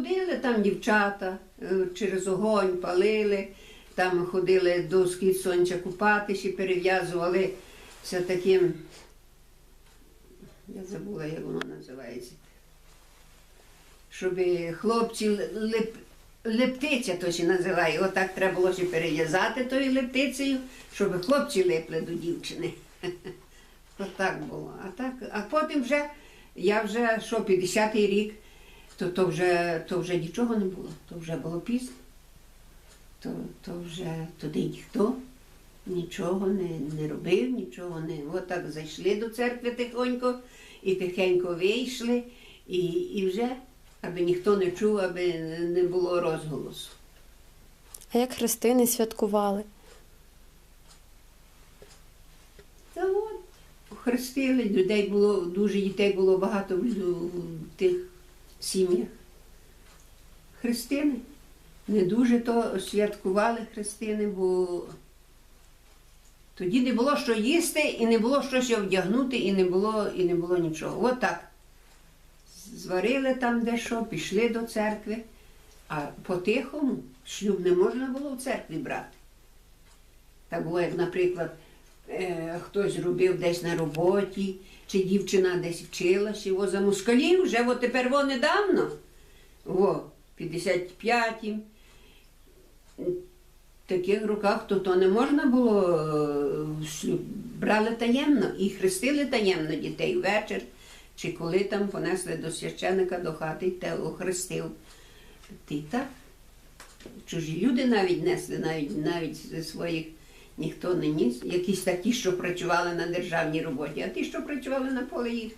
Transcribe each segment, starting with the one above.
ходили там дівчата, е, через огонь палили, там ходили до схід сонця купатися, перев'язували все таким. Я забула, як воно називається. Щоб хлопці леп, лептиця то називає. Отак треба було ще перев'язати тою лептицею, щоб хлопці липли до дівчини. Отак було. А так, а потім вже, я вже що, 50-й рік, то, то, вже, то вже нічого не було, то вже було пізно. То, то вже туди ніхто нічого не, не робив, нічого не. Отак зайшли до церкви тихонько і тихенько вийшли, і, і вже, аби ніхто не чув, аби не було розголосу. А як хрестини святкували? Та от, хрестили, людей було, дуже дітей було багато в тих сім'ях. Хрестини. Не дуже то святкували хрестини, бо тоді не було що їсти, і не було що ще вдягнути, і не було, і не було нічого. От так. Зварили там дещо, пішли до церкви, а по-тихому шлюб не можна було в церкві брати. Так було, як, наприклад, хтось робив десь на роботі, чи дівчина десь вчилася, о, за москалів, вже от тепер во недавно, о, 55-м, в таких роках то, то не можна було е. Брали таємно і хрестили таємно дітей ввечір, чи коли там понесли до священика до хати, те охрестив. Ти так. Чужі люди навіть несли, навіть, навіть своїх ніхто не ніс. Якісь такі, що працювали на державній роботі, а ті, що працювали на полі їх,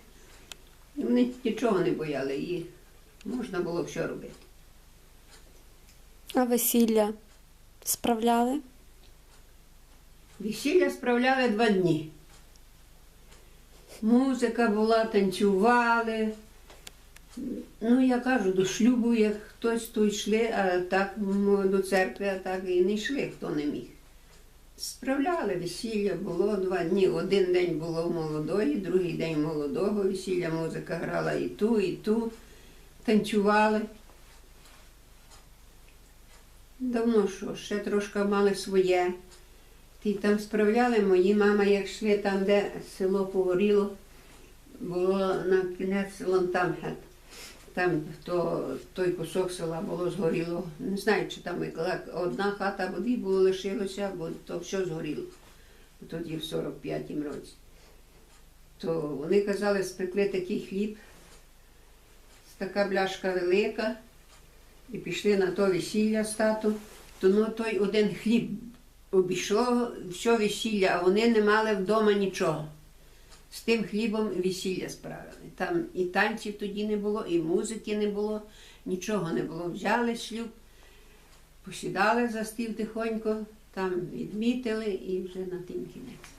вони нічого не бояли, їх можна було все робити. А весілля справляли? Весілля справляли два дні. Музика була, танцювали. Ну, я кажу, до шлюбу, як хтось, то йшли, а так до церкви, а так і не йшли, хто не міг. Справляли весілля, було два дні. Один день було молодої, другий день молодого весілля, музика грала і ту, і ту, танцювали. Давно що, ще трошки мали своє. Ті там справляли мої мама, як йшли там, де село погоріло, було на кінець Лонтамхет. Там то, той кусок села було згоріло. Не знаю, чи там одна хата дві було лишилося, бо то все згоріло. Тоді в 45-му році. То вони казали, спекли такий хліб, така бляшка велика, і пішли на то весілля з татом. То ну, той один хліб обійшло все весілля, а вони не мали вдома нічого. З тим хлібом весілля справили. Там і танців тоді не було, і музики не було, нічого не було. Взяли шлюб, посідали за стіл тихонько, там відмітили і вже на тим кінець.